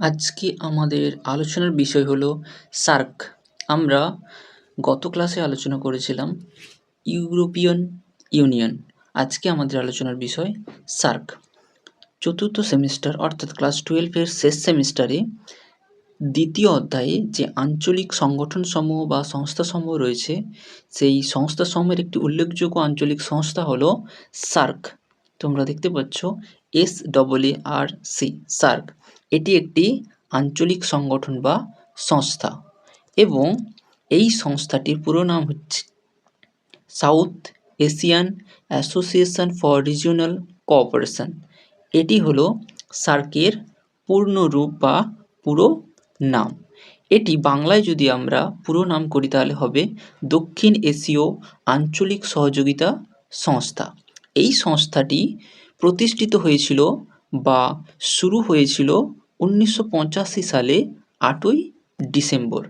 আজকে আমাদের আলোচনার বিষয় হলো সার্ক। আমরা গত ক্লাসে আলোচনা করেছিলাম ইউরোপিয়ান ইউনিয়ন। আজকে আমাদের আলোচনার বিষয় সার্ক। চতুর্থ সেমিস্টার অর্থাৎ ক্লাস টুয়েলভের শেষ সেমিস্টারে দ্বিতীয় অধ্যায়ে যে আঞ্চলিক সংগঠনসমূহ বা সংস্থাসমূহ রয়েছে, সেই সংস্থাসমূহের একটি উল্লেখযোগ্য আঞ্চলিক সংস্থা হলো সার্ক। তোমরা দেখতে পাচ্ছ S double A R C, SAARC. এটি একটি আঞ্চলিক সংগঠন বা সংস্থা এবং এই সংস্থাটির পুরো নাম হচ্ছে South Asian Association for Regional Cooperation. এটি হলো সার্কের পূর্ণ রূপ বা পুরো নাম। এটি বাংলায় যদি আমরা পুরো নাম করি তাহলে হবে দক্ষিণ এশীয় আঞ্চলিক সহযোগিতা সংস্থা। এই সংস্থাটি প্রতিষ্ঠিত হয়েছিল বা শুরু হয়েছিল উনিশশো পঁচাশি সালে আটই ডিসেম্বর।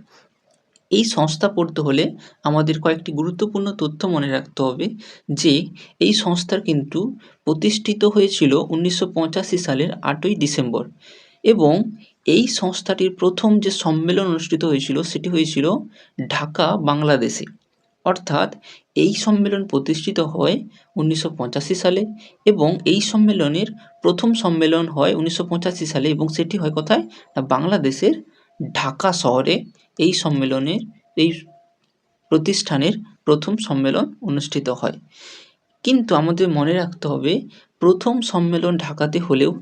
এই সংস্থা পড়তে হলে আমাদের কয়েকটি গুরুত্বপূর্ণ তথ্য মনে রাখতে হবে যে এই সংস্থার কিন্তু প্রতিষ্ঠিত হয়েছিল উনিশশো পঁচাশি সালের আটই ডিসেম্বর এবং এই সংস্থাটির প্রথম যে সম্মেলন অনুষ্ঠিত হয়েছিল সেটি হয়েছিল ঢাকা, বাংলাদেশে। অর্থাৎ এই সম্মেলন প্রতিষ্ঠিত হয় উনিশশো পঁচাশি সালে এবং এই সম্মেলনের প্রথম সম্মেলন হয় উনিশশো পঁচাশি সালে এবং সেটি হয় কোথায়? না, বাংলাদেশের ঢাকা শহরে এই সম্মেলনের, এই প্রতিষ্ঠানের প্রথম সম্মেলন অনুষ্ঠিত হয়। কিন্তু আমাদের মনে রাখতে হবে, প্রথম সম্মেলন ঢাকাতে হলেও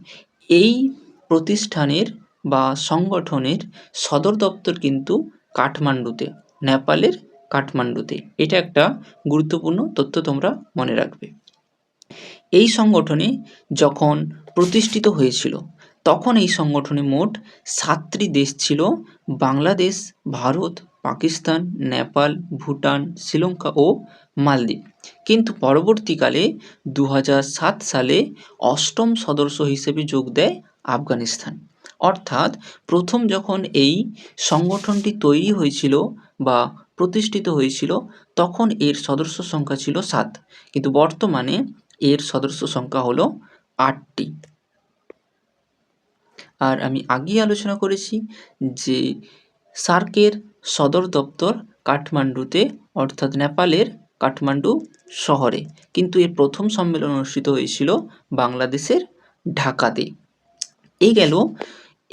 এই প্রতিষ্ঠানের বা সংগঠনের সদর দপ্তর কিন্তু কাঠমান্ডুতে, নেপালের কাঠমান্ডুতে। এটা একটা গুরুত্বপূর্ণ তথ্য তোমরা মনে রাখবে। এই সংগঠনে যখন প্রতিষ্ঠিত হয়েছিল, তখন এই সংগঠনে মোট সাতটি দেশ ছিল, বাংলাদেশ, ভারত, পাকিস্তান, নেপাল, ভুটান, শ্রীলঙ্কা ও মালদ্বীপ। কিন্তু পরবর্তীকালে দু হাজার সাত সালে অষ্টম সদস্য হিসেবে যোগ দেয় আফগানিস্তান। অর্থাৎ প্রথম যখন এই সংগঠনটি তৈরি হয়েছিল বা প্রতিষ্ঠিত হয়েছিল, তখন এর সদস্য সংখ্যা ছিল সাত। কিন্তু বর্তমানে এর সদস্য সংখ্যা হলো আটটি। আর আমি আগেই আলোচনা করেছি যে সার্কের সদর দপ্তর কাঠমান্ডুতে, অর্থাৎ নেপালের কাঠমান্ডু শহরে। কিন্তু এর প্রথম সম্মেলন অনুষ্ঠিত হয়েছিল বাংলাদেশের ঢাকাতে। এই গেল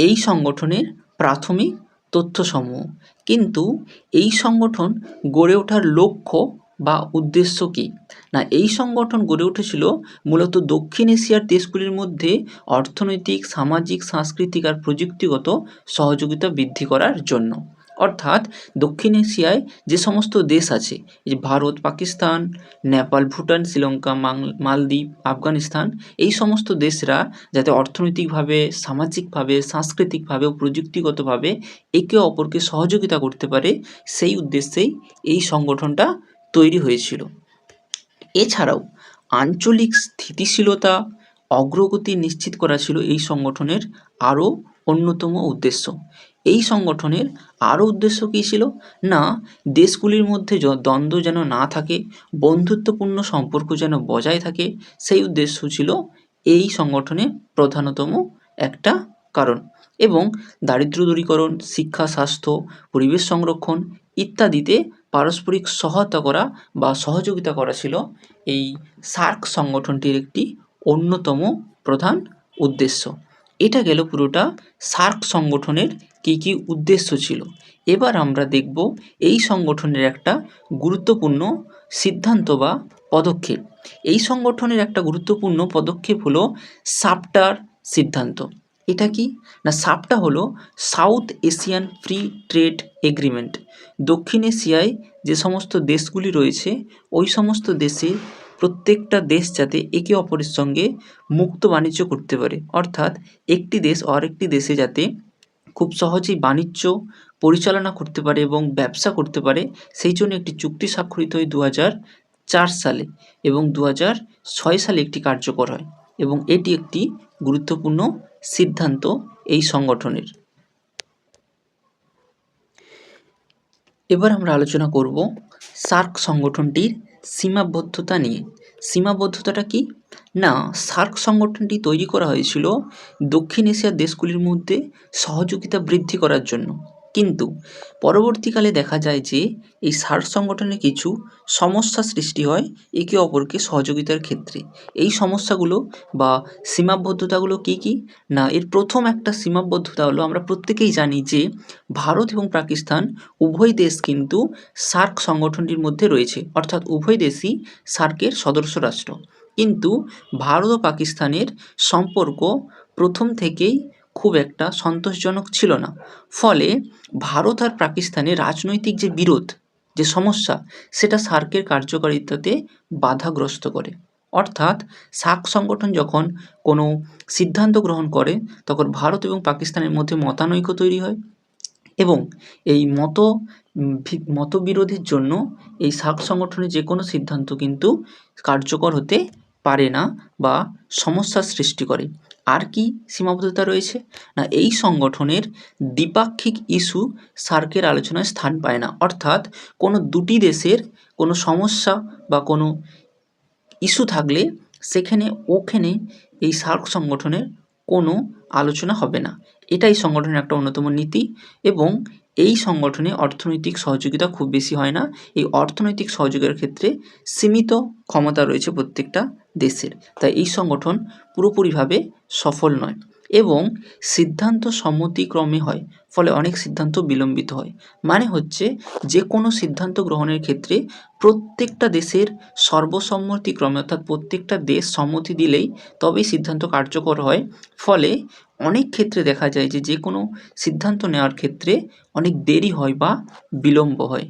এই সংগঠনের প্রাথমিক তথ্যসমূহ। কিন্তু এই সংগঠন গড়ে ওঠার লক্ষ্য বা উদ্দেশ্য কী? না, এই সংগঠন গড়ে উঠেছিল মূলত দক্ষিণ এশিয়ার দেশগুলির মধ্যে অর্থনৈতিক, সামাজিক, সাংস্কৃতিক আর প্রযুক্তিগত সহযোগিতা বৃদ্ধি করার জন্য। অর্থাৎ দক্ষিণ এশিয়ায় যে সমস্ত দেশ আছে, এই ভারত, পাকিস্তান, নেপাল, ভুটান, শ্রীলঙ্কা মালদ্বীপ, আফগানিস্তান, এই সমস্ত দেশরা যাতে অর্থনৈতিকভাবে, সামাজিকভাবে, সাংস্কৃতিকভাবে ও প্রযুক্তিগতভাবে একে অপরকে সহযোগিতা করতে পারে, সেই উদ্দেশ্যেই এই সংগঠনটা তৈরি হয়েছিল। এছাড়াও আঞ্চলিক স্থিতিশীলতা, অগ্রগতি নিশ্চিত করা ছিল এই সংগঠনের আরও অন্যতম উদ্দেশ্য। এই সংগঠনের আরও উদ্দেশ্য কী ছিল? না, দেশগুলির মধ্যে দ্বন্দ্ব যেন না থাকে, বন্ধুত্বপূর্ণ সম্পর্ক যেন বজায় থাকে, সেই উদ্দেশ্য ছিল এই সংগঠনে প্রধানতম একটা কারণ এবং দারিদ্র দূরীকরণ, শিক্ষা, স্বাস্থ্য, পরিবেশ সংরক্ষণ ইত্যাদিতে পারস্পরিক সহায়তা করা বা সহযোগিতা করা ছিল। এই সার্ক সংগঠনটির একটি অন্যতম প্রধান উদ্দেশ্য। এটা গেল পুরোটা সার্ক সংগঠনের কী কী উদ্দেশ্য ছিল? এবার আমরা দেখব এই সংগঠনের একটা গুরুত্বপূর্ণ সিদ্ধান্ত বা পদক্ষেপ। এই সংগঠনের একটা গুরুত্বপূর্ণ পদক্ষেপ হলো সাপটার সিদ্ধান্ত। এটা কি? না, সাপটা হলো South Asian free trade agreement. দক্ষিণ এশিয়ায় যে সমস্ত দেশগুলি রয়েছে, ওই সমস্ত দেশে প্রত্যেকটা দেশ যাতে একে অপরের সঙ্গে মুক্ত বাণিজ্য করতে পারে। অর্থাৎ একটি দেশ আরেকটি দেশে যাতে খুব সহজেই বাণিজ্য পরিচালনা করতে পারে এবং ব্যবসা করতে পারে, সেই জন্য একটি চুক্তি স্বাক্ষরিত হয় দু চার সালে এবং দু ছয় সালে একটি কার্যকর হয় এবং এটি একটি গুরুত্বপূর্ণ সিদ্ধান্ত এই সংগঠনের। এবার আমরা আলোচনা করব সার্ক সংগঠনটির সীমাবদ্ধতা নিয়ে। সীমাবদ্ধতাটা কি? না, সার্ক সংগঠনটি তৈরি করা হয়েছিল দক্ষিণ এশিয়ার দেশগুলির মধ্যে সহযোগিতা বৃদ্ধি করার জন্য। কিন্তু পরবর্তীকালে দেখা যায় যে এই সার্ক সংগঠনে কিছু সমস্যা সৃষ্টি হয় একে অপরকে সহযোগিতার ক্ষেত্রে। এই সমস্যাগুলো বা সীমাবদ্ধতাগুলো কী কী? না, এর প্রথম একটা সীমাবদ্ধতা হলো আমরা প্রত্যেকেই জানি যে ভারত এবং পাকিস্তান উভয় দেশ কিন্তু সার্ক সংগঠনটির মধ্যে রয়েছে। অর্থাৎ উভয় দেশই সার্কের সদস্য রাষ্ট্র। কিন্তু ভারত ও পাকিস্তানের সম্পর্ক প্রথম থেকেই খুব একটা সন্তোষজনক ছিল না। ফলে ভারত আর পাকিস্তানের রাজনৈতিক যে বিরোধ, যে সমস্যা, সেটা সার্কের কার্যকারিতাতে বাধাগ্রস্ত করে। অর্থাৎ সার্ক সংগঠন যখন কোনো সিদ্ধান্ত গ্রহণ করে, তখন ভারত এবং পাকিস্তানের মধ্যে মতানৈক্য তৈরি হয়। এবং এই মত মতবিরোধের জন্য এই সার্ক সংগঠনের যে কোনো সিদ্ধান্ত কিন্তু কার্যকর হতে পারে না বা সমস্যার সৃষ্টি করে। আর কি সীমাবদ্ধতা রয়েছে? না, এই সংগঠনের দ্বিপাক্ষিক ইস্যু সার্কের আলোচনায় স্থান পায় না। অর্থাৎ কোনো দুটি দেশের কোনো সমস্যা বা কোনো ইস্যু থাকলে সেখানে ওখানে এই সার্ক সংগঠনের কোনো আলোচনা হবে না। এটাই সংগঠনের একটা অন্যতম নীতি এবং এই সংগঠনে অর্থনৈতিক সহযোগিতা খুব বেশি হয় না। এই অর্থনৈতিক সহযোগিতার ক্ষেত্রে সীমিত ক্ষমতা রয়েছে প্রত্যেকটা দেশের। তাই এই সংগঠন পুরোপুরিভাবে সফল নয়। এবং সিদ্ধান্ত সম্মতিক্রমে হয়, ফলে অনেক সিদ্ধান্ত বিলম্বিত হয়। মানে হচ্ছে যে কোনো সিদ্ধান্ত গ্রহণের ক্ষেত্রে প্রত্যেকটা দেশের সর্বসম্মতিক্রমে অর্থাৎ প্রত্যেকটা দেশ সম্মতি দিলেই তবেই সিদ্ধান্ত কার্যকর হয়। ফলে অনেক ক্ষেত্রে দেখা যায় যে যে কোনো সিদ্ধান্ত নেওয়ার ক্ষেত্রে অনেক দেরি হয় বা বিলম্ব হয়।